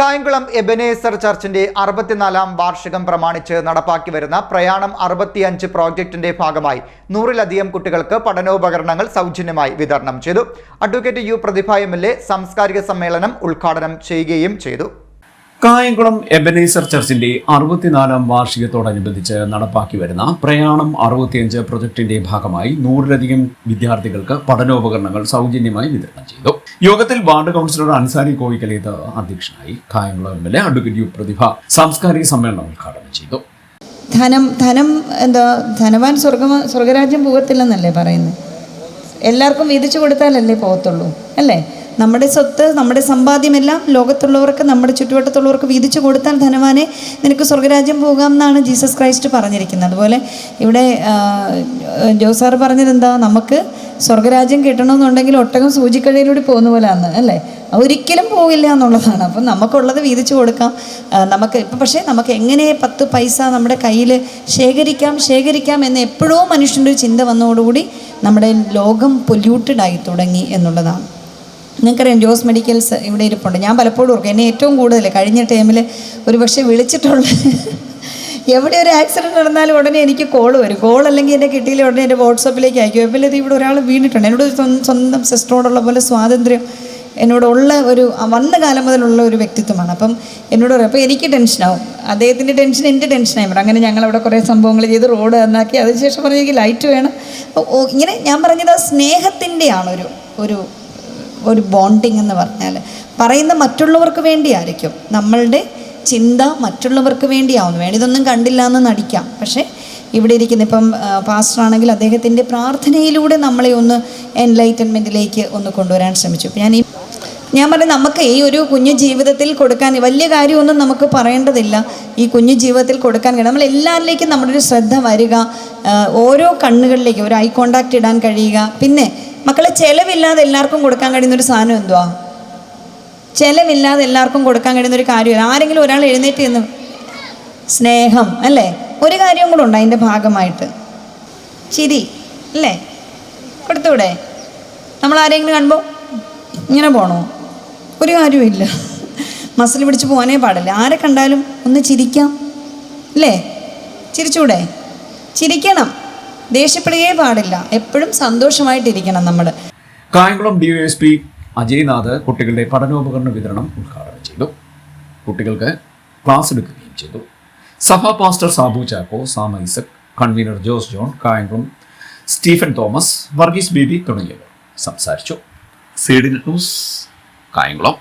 Kayamkulam Ebenezer ചർച്ചിന്റെ അറുപത്തിനാലാം വാർഷികം പ്രമാണിച്ച് നടപ്പാക്കി വരുന്ന പ്രയാണം അറുപത്തിയഞ്ച് പ്രോജക്റ്റിന്റെ ഭാഗമായി നൂറിലധികം കുട്ടികൾക്ക് പഠനോപകരണങ്ങൾ സൗജന്യമായി വിതരണം ചെയ്തു. അഡ്വക്കേറ്റ് യു പ്രതിഭ എം സംസ്കാരിക സമ്മേളനം ഉദ്ഘാടനം ചെയ്യുകയും ചെയ്തു. കായംകുളം എബനേസർ ചർച്ചിന്റെ അറുപത്തിനാലാം വാർഷികത്തോടനുബന്ധിച്ച് നടപ്പാക്കി വരുന്ന പ്രയാണം അറുപത്തിയഞ്ച് പ്രൊജക്ടിന്റെ ഭാഗമായി നൂറിലധികം വിദ്യാർത്ഥികൾക്ക് പഠനോപകരണങ്ങൾ സൗജന്യമായി വിതരണം ചെയ്തു. യോഗത്തിൽ വാർഡ് കൗൺസിലർ അൻസാരി കോയിക്കലേത് അധ്യക്ഷനായി Kayamkulam M L A advocate U Prathibha സാംസ്കാരിക സമ്മേളനം ഉദ്ഘാടനം ചെയ്തു. ധനം ധനം എന്താ ധനവാൻ സ്വർഗ സ്വർഗരാജ്യം പോകത്തില്ലെന്നല്ലേ പറയുന്നത് എല്ലാവർക്കും വീതിച്ചു കൊടുത്താലല്ലേ പോകത്തുള്ളൂ അല്ലേ? നമ്മുടെ സ്വത്ത് നമ്മുടെ സമ്പാദ്യമെല്ലാം ലോകത്തുള്ളവർക്ക് നമ്മുടെ ചുറ്റുവട്ടത്തുള്ളവർക്ക് വീതിച്ചു കൊടുത്താൽ ധനവാനെ നിനക്ക് സ്വർഗരാജ്യം പോകാം എന്നാണ് ജീസസ് ക്രൈസ്റ്റ് പറഞ്ഞിരിക്കുന്നത്. അതുപോലെ ഇവിടെ ജോസാർ പറഞ്ഞത് എന്താ നമുക്ക് സ്വർഗരാജ്യം കിട്ടണമെന്നുണ്ടെങ്കിൽ ഒട്ടകം സൂചിക്കഴയിലൂടെ പോകുന്ന പോലെയാണ് അല്ലേ? ഒരിക്കലും പോവില്ല എന്നുള്ളതാണ്. അപ്പം നമുക്കുള്ളത് വീതിച്ചു കൊടുക്കാം. നമുക്ക് ഇപ്പം പക്ഷേ നമുക്ക് എങ്ങനെ പത്ത് പൈസ നമ്മുടെ കയ്യിൽ ശേഖരിക്കാം ശേഖരിക്കാം എന്ന് എപ്പോഴോ മനുഷ്യന്റെ ഒരു ചിന്ത വന്നതോടുകൂടി നമ്മുടെ ലോകം പൊല്യൂട്ടഡ് ആയി തുടങ്ങി എന്നുള്ളതാണ്. നിങ്ങൾക്കറിയാം ജോസ് മെഡിക്കൽസ് ഇവിടെ ഇരിപ്പുണ്ട്. ഞാൻ പലപ്പോഴും ഓർക്കും എന്നെ ഏറ്റവും കൂടുതൽ കഴിഞ്ഞ ടൈമിൽ ഒരു പക്ഷേ വിളിച്ചിട്ടുള്ള എവിടെ ഒരു ആക്സിഡന്റ് നടന്നാലും ഉടനെ എനിക്ക് കോൾ വരും. കോൾ അല്ലെങ്കിൽ എന്റെ കിട്ടിയില്ല ഉടനെ എന്റെ വാട്സപ്പിലേക്ക് അയക്കും. എപ്പോൾ ഇത് ഇവിടെ ഒരാൾ വീണിട്ടുണ്ട്. എന്നോട് സ്വന്തം- സ്വന്തം സിസ്റ്ററോടുള്ള പോലെ സ്വാതന്ത്ര്യം എന്നോടുള്ള ഒരു വന്ന കാലം മുതലുള്ള ഒരു വ്യക്തിത്വമാണ്. അപ്പം എന്നോട് പറയും അപ്പോൾ എനിക്ക് ടെൻഷനാവും അദ്ദേഹത്തിന്റെ ടെൻഷൻ എന്റെ ടെൻഷനായി മാറും. അങ്ങനെ ഞങ്ങൾ അവിടെ കുറേ സംഭവങ്ങൾ ചെയ്ത് റോഡ് നന്നാക്കി. അതിനുശേഷം പറഞ്ഞു ലൈറ്റ് വേണം. അപ്പോൾ ഇങ്ങനെ ഞാൻ പറഞ്ഞത് ആ സ്നേഹത്തിന്റെയാണ് ഒരു ഒരു ഒരു ബോണ്ടിങ് എന്ന് പറഞ്ഞാൽ പറയുന്ന മറ്റുള്ളവർക്ക് വേണ്ടിയായിരിക്കും. നമ്മളുടെ ചിന്ത മറ്റുള്ളവർക്ക് വേണ്ടിയാവുന്നു. വേണം ഇതൊന്നും കണ്ടില്ല എന്ന് നടിക്കാം. പക്ഷേ ഇവിടെ ഇരിക്കുന്ന ഇപ്പം പാസ്റ്റർ ആണെങ്കിൽ അദ്ദേഹത്തിന്റെ പ്രാർത്ഥനയിലൂടെ നമ്മളെ ഒന്ന് എൻലൈറ്റൻമെന്റിലേക്ക് ഒന്ന് കൊണ്ടുവരാൻ ശ്രമിച്ചു. ഞാൻ ഈ ഞാൻ പറഞ്ഞു നമുക്ക് ഈ ഒരു കുഞ്ഞു ജീവിതത്തിൽ കൊടുക്കാൻ വലിയ കാര്യമൊന്നും നമുക്ക് പറയേണ്ടതില്ല. ഈ കുഞ്ഞു ജീവിതത്തിൽ കൊടുക്കാൻ കഴിയും. നമ്മൾ എല്ലാവരിലേക്കും നമ്മുടെ ഒരു ശ്രദ്ധ വരിക ഓരോ കണ്ണുകളിലേക്ക് ഒരു ഐ കോണ്ടാക്ട് ഇടാൻ കഴിയുക. പിന്നെ മക്കളെ ചിലവില്ലാതെ എല്ലാവർക്കും കൊടുക്കാൻ കഴിയുന്ന ഒരു സാധനം എന്തുവാ? ചിലവില്ലാതെ എല്ലാവർക്കും കൊടുക്കാൻ കഴിയുന്ന ഒരു കാര്യമില്ല. ആരെങ്കിലും ഒരാൾ എഴുന്നേറ്റ് നിന്ന് സ്നേഹം അല്ലേ? ഒരു കാര്യം കൂടെ ഉണ്ട് അതിന്റെ ഭാഗമായിട്ട്. ചിരി അല്ലേ? കൊടുത്തൂടെ നമ്മൾ ആരെങ്കിലും കാണുമ്പോൾ ഇങ്ങനെ പോണോ? ഒരു കാര്യമില്ല മസിൽ പിടിച്ച് പോകാനേ പാടില്ല. ആരെ കണ്ടാലും ഒന്ന് ചിരിക്കാം അല്ലേ? ചിരിച്ചൂടെ? ചിരിക്കണം. ദേഷ്യപ്പെടുകയേ പാടില്ല. എപ്പോഴും സന്തോഷമായിട്ടിരിക്കണം നമ്മൾ Kayamkulam D S P Ajaynath കുട്ടികളുടെ പഠനോപകരണ വിതരണം ഉദ്ഘാടനം ചെയ്തു. കുട്ടികൾക്ക് ക്ലാസ് എടുക്കുകയും ചെയ്തു. സഭാ pastor Sabu Chacko Sam Isaac convener Jose John Kayamkulam Stephen Thomas Varghese Baby തുടങ്ങിയവർ സംസാരിച്ചു. സീഡിൻ ന്യൂസ് കായംകുളം.